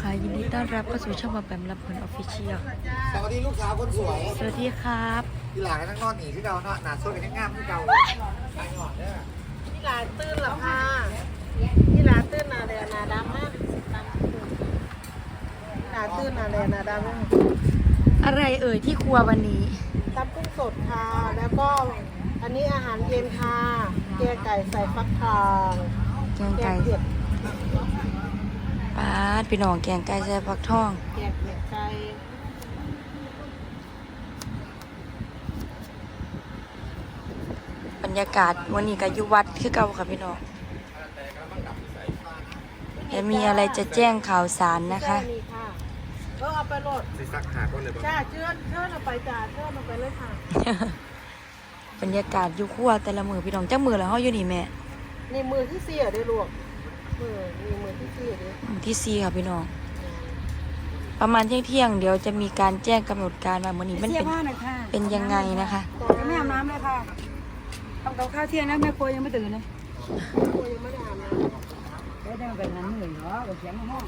ค่ะยินดีต้อนรับเข้าสู่ช่องมาแปมรับผลออฟฟิเชียลสวัสดีลูกสาวคนสวยสวัสดีครับทีหลังนั่งนอนหนีที่เราเนาะหนาสวยกันยังงามที่เราไปก่อนเด้อที่ร้านตื้นเหรอคะที่ร้านตื้นนาเรียนาดำนะร้านตื้นนาเรียนาดำนะอะไรเอ่ยที่ครัววันนี้ตำกุ้งสดค่ะแล้วก็อันนี้อาหารเย็นค่ะเกี๊ยวไก่ใส่ฟักทองแกงแกไก่งเผ็ด ปลาดพี่น้องแกงไก่ใส่ฟักทองแกงเผ็ดไก่บรรยากาศวันนี้ก็อยู่วัดคือเก่าค่ะพี่น้องจะมีอะไรจะแจ้งข่าวสารนะคะแนี่ค่ะก็เอาไปโหลดสิซักหาก่อนเลยบ่จ้าเชิญเชิญเอาไปจ้าเชิญเอาไปเลยค่ะ บรรยากาศอยู่ครัวแต่ละมือพี่น้องจักมือแล้วเฮาอยู่นี่แม่ นี่มือที่เสียเด้อลูก มือนี่มือที่เสียเด้อมื้อที่สี่ค่ะพี่น้อง ประมาณเที่ยงเที่ยงๆเดี๋ยวจะมีการแจ้งกำหนดการว่ามื้อนี้มันเป็นเป็นยังไงนะคะยังไม่อาบน้ำเลยค่ะทำกับข้าวเที่ยงนะแม่ครัวยังไม่ตื่นเลยครัวยังไม่ได้อาบน้ำเดี๋ยวจะมาเป็นนั้นเหนื่อยเนาะกับเสียงห้อง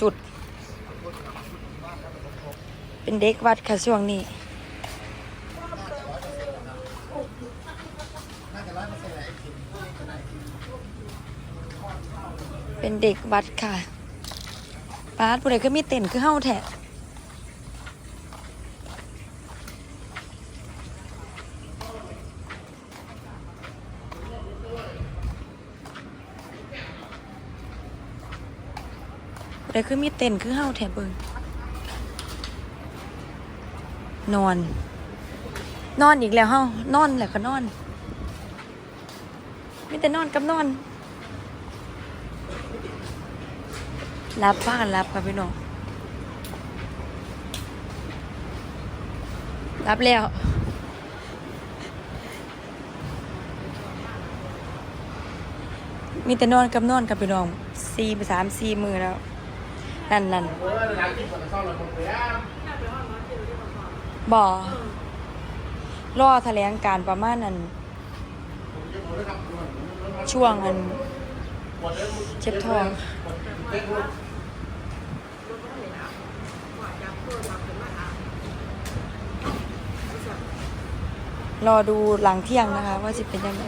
สุดๆ เป็นเด็กวัดค่ะช่วงนี้ เป็นเด็กวัดค่ะป้าผู้ใดก็มีเต้นคือเฮาแท้ผู้ใดคือมีเต้นคือเฮาแท้เบิงนอน นอนอีกแล้วเฮานอนแหละก็นอน มีแต่นอนกับนอน รับพากันรับค่ะพี่น้องรับแล้วมีแต่นอนกับนอนกับพี่น้องสี่สามสี่มือแล้ว นั่นนั่นบ่อรอแถลงการประมาณนั้น ช่วงอันเจ็บท้อง รอดูหลังเที่ยงนะคะ ว่าจะเป็นยังไง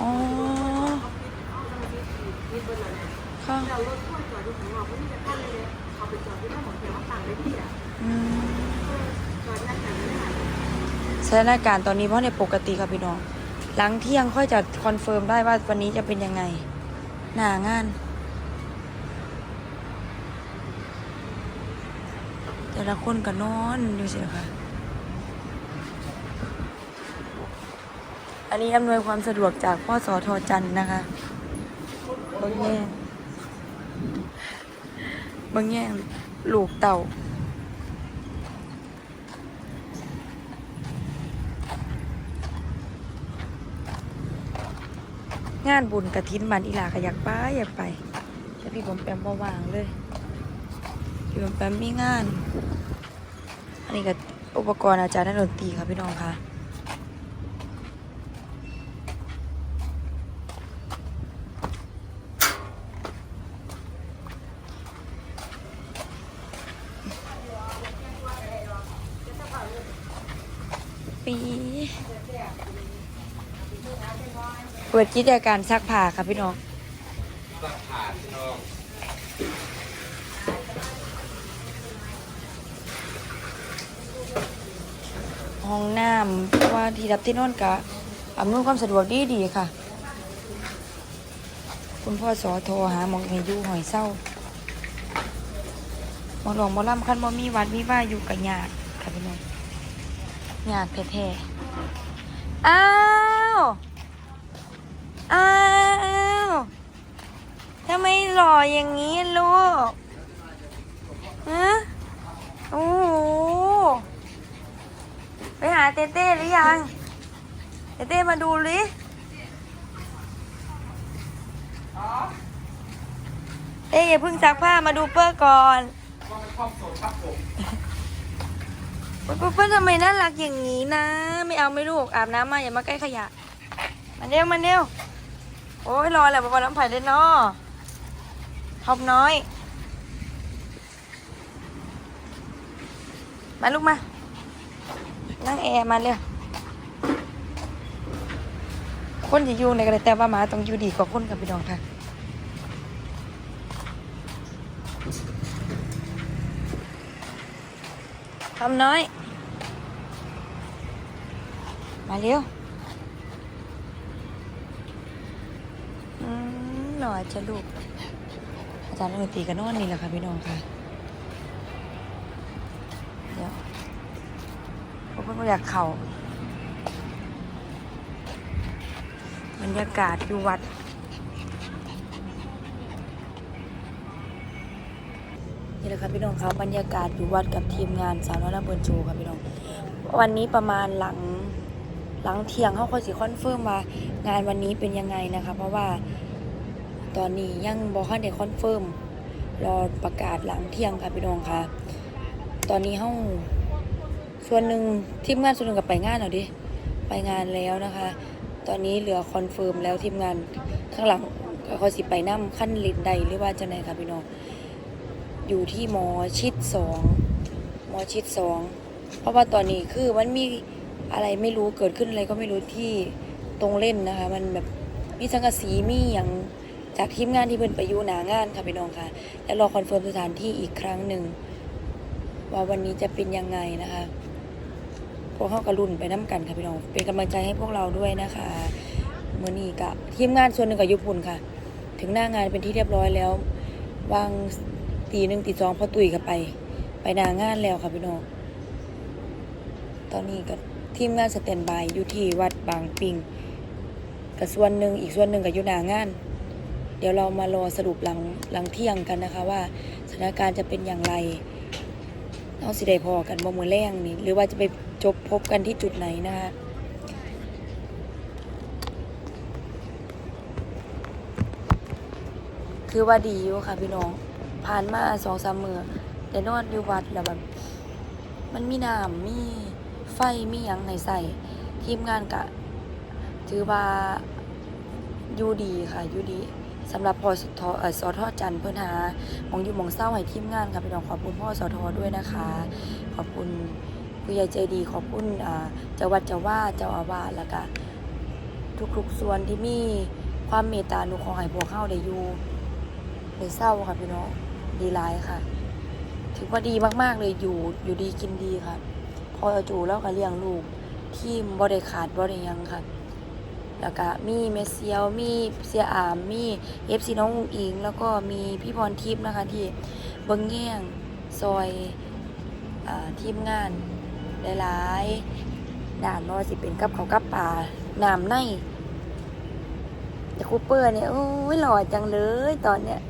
อ๋อค่ะสถานการณ์ตอนนี้เพราะในปกติค่ะพี่น้อง หลังเที่ยงค่อยจะคอนเฟิร์มได้ว่าวันนี้จะเป็นยังไง หน้างาน แต่ละคนก็นอนอยู่สิค่ะ อันนี้อำนวยความสะดวกจากพ่อสอทอจันนะคะบางแง่บางแง่ลูกเต่างานบุญกระถินบันอีหลาก็อยากไปอยากไป แต่พี่ผมแปมบ่วางเลย พี่มแปมมีงาน อันนี้ก็อุปกรณ์อาจารย์นักดนตรีค่ะพี่น้องค่ะปีเปิดกิจการซักผ้าค่ะพี่น้องซักผ่าพี่น้อง ห้องน้ำเพราะว่าที่รับที่นอนกะอำนวยความสะดวกดีดีค่ะ คุณพ่อสอโทรหาหมองให้อยู่หอยเศร้าหมอหลวงหมอลำคันบ่มีวัดมีว่าอยู่กับญาติค่ะพี่น้องญาติแท้ๆอ้าวอ้าวทำไมหล่ออย่างนี้ลูกฮะโอ้โห ไปหา เต้เต้หรือยัง เต้เต้มาดูลิเต้อย่าเพิ่งซักผ้ามาดูเปิ้ลก่อนเปิ้ลเปิ้ลทำไมน่ารักอย่างนี้นะ ไม่เอาไม่ลูกอาบน้ำมาอย่ามาใกล้ขยะมาเร็วมาเร็วโอ้ยรอแหละบอกว่าน้ำไผ่เล่นเนาะทอปน้อย มาลูกมา แอร์มาเร็วคนจะอยู่ในกระแต่ว่าหมาต้องอยู่ดีกว่าคนกับพี่น้องค่ะทำน้อย มาเร็วอืมหน่อยจะลูก อาจารย์ดนตรีก็นอนนี่แหละค่ะพี่น้องค่ะ เดี๋ยว พื่ออยากเข่าบรรยากาศอยู่วัดนี่แหละค่ะพี่น้องครับบรรยากาศอยู่วัดกับทีมงานสาวน้อยลำเบินโชว์ค่ะพี่น้อง วันนี้ประมาณหลังหลังเที่ยงเขาก็สิคอนเฟิร์มว่างานวันนี้เป็นยังไงนะคะ เพราะว่าตอนนี้ยังบอคันได้คอนเฟิร์มรอประกาศหลังเที่ยงค่ะพี่น้องคะตอนนี้เขา ส่วนหนึ่งทีมงานส่วนหนึ่งกับไปงานเอาดิ ไปงานแล้วนะคะ ตอนนี้เหลือคอนเฟิร์มแล้วทีมงานข้างหลังก็เขาสิไปนั่ขั้นลินใดหรือว่าจะไหนคะพี่น้อง อยู่ที่หมอชิดสองหมอชิดสองเพราะว่าตอนนี้คือมันมีอะไรไม่รู้เกิดขึ้นอะไรก็ไม่รู้ที่ตรงเล่นนะคะ มันแบบมีสังกะสีมีอย่างจากทีมงานที่เพิ่นไปอยู่หนางานค่ะพี่น้องค่ะ และรอคอนเฟิร์มสถานที่อีกครั้งหนึ่งว่าวันนี้จะเป็นยังไงนะคะ พวกเขากระลุ่นไปน้ำกันค่ะพี่น้อง เป็นกำลังใจให้พวกเราด้วยนะคะเมื่อนี้กับทีมงานส่วนหนึ่งกับยุพุนค่ะ ถึงหน้างานเป็นที่เรียบร้อยแล้ววางตีหนึ่งตีสองพอตุยกับไป ไปหนางานแล้วค่ะพี่น้อง ตอนนี้ก็ทีมงานสแตนบายอยู่ที่วัดบางปิงกับส่วนหนึ่งอีกส่วนหนึ่งกับยูหนางาน เดี๋ยวเรามารอสรุปหลังหลังเที่ยงกันนะคะว่าสถานการณ์จะเป็นอย่างไรเอาสิได้พอกันบ่มือแรงนี่หรือว่าจะไป จบพบกันที่จุดไหนนะคะคือว่าดีอยู่ค่ะพี่น้อง ผ่านมาสองสามมือแต่นอนอยู่วัดแล้วแบบมันมีน้ำมีไฟมีหยังให้ใส่ทีมงานกะ ถือว่าอยู่ดีค่ะอยู่ดีสำหรับพอสทเอ่อสทอจันเพื่อนหาหมองอยู่หมองเศร้าให้ทีมงานค่ะพี่น้องขอบคุณพ่อสทอด้วยนะคะ ขอบคุณ ผู้ใหญ่ใจดีขอบคุณเจ้าวัดเจ้าว่าเจ้าอาวาสแล้วก็ทุกๆส่วนที่มีความเมตตาหนุขอให้พวกเข้าได้อยู่ได้เศร้าค่ะพี่น้องดีร้ายค่ะ ถือว่าดีมากๆเลยอยู่อยู่ดีกินดีค่ะ พอจูแล้วก็เลี้ยงลูกทีมบ่ได้ขาดบ่ได้หยังค่ะ แล้วก็มีเมเซียวมีเสียอามมีเอฟซีน้องอุงอิง แล้วก็มีพี่พรทิพย์นะคะที่เบิ้งแง่งซอยอทีมงาน หลายๆด่านนอสิเป็นกับเขากับป่าน้ำในแต่คูเปอร์เนี่ยโอ้ยหล่อจังเลยตอนเนี้ย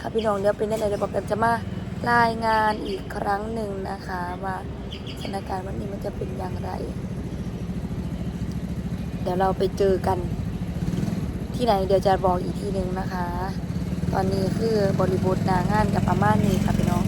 ค่ะพี่น้องเดี๋ยวเป็นยังไงเดี๋ยวบอกกันจะมารายงานอีกครั้งหนึ่งนะคะ ว่าสถานการณ์วันนี้มันจะเป็นอย่างไร เดี๋ยวเราไปเจอกัน ที่ไหนเดี๋ยวจะบอกอีกทีหนึ่งนะคะ ตอนนี้คือบริบทนางานกับประมาณนี้ค่ะพี่น้อง